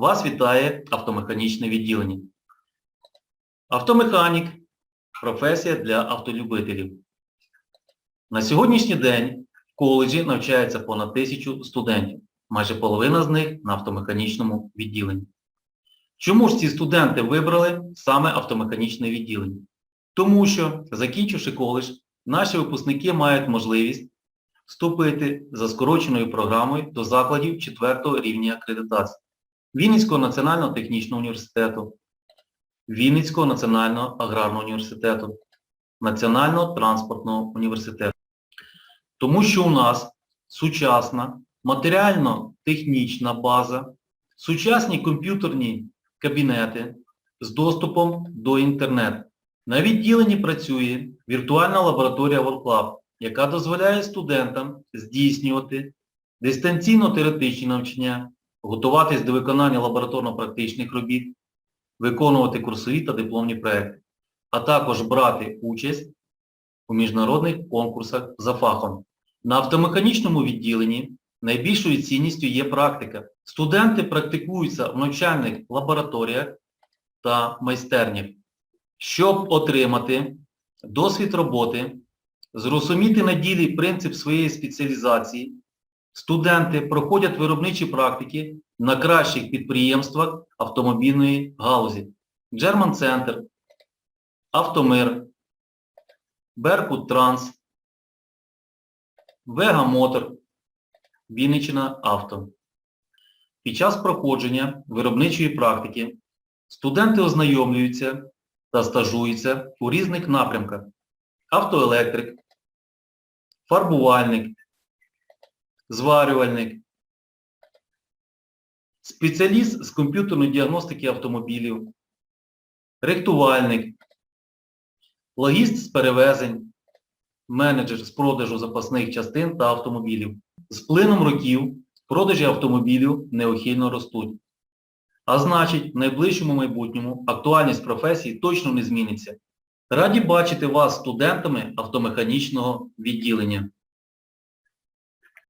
Вас вітає автомеханічне відділення. Автомеханік професія для автолюбителів. На сьогоднішній день в коледжі навчається понад тисячу студентів, майже половина з них на автомеханічному відділенні. Чому ж ці студенти вибрали саме автомеханічне відділення? Тому що, закінчивши коледж, наші випускники мають можливість вступити за скороченою програмою до закладів 4 рівня акредитації Вінницького національного технічного університету, Вінницького національного аграрного університету, Національного транспортного університету. Тому що у нас сучасна матеріально-технічна база, сучасні комп'ютерні кабінети з доступом до інтернету. На відділенні працює віртуальна лабораторія WorldClub, яка дозволяє студентам здійснювати дистанційно-теоретичні навчання, готуватись до виконання лабораторно-практичних робіт, виконувати курсові та дипломні проекти, а також брати участь у міжнародних конкурсах за фахом. На автомеханічному відділенні найбільшою цінністю є практика. Студенти практикуються в навчальних лабораторіях та майстернях, щоб отримати досвід роботи, зрозуміти на ділі принцип своєї спеціалізації, студенти проходять виробничі практики на кращих підприємствах автомобільної галузі. German Center, Автомир, Беркут Транс, Вега Мотор, Вінниччина Авто. Під час проходження виробничої практики студенти ознайомлюються та стажуються у різних напрямках. Автоелектрик, фарбувальник, зварювальник, спеціаліст з комп'ютерної діагностики автомобілів, рихтувальник, логіст з перевезень, менеджер з продажу запасних частин та автомобілів. З плином років продажі автомобілів неухильно ростуть. А значить, в найближчому майбутньому актуальність професії точно не зміниться. Раді бачити вас студентами автомеханічного відділення.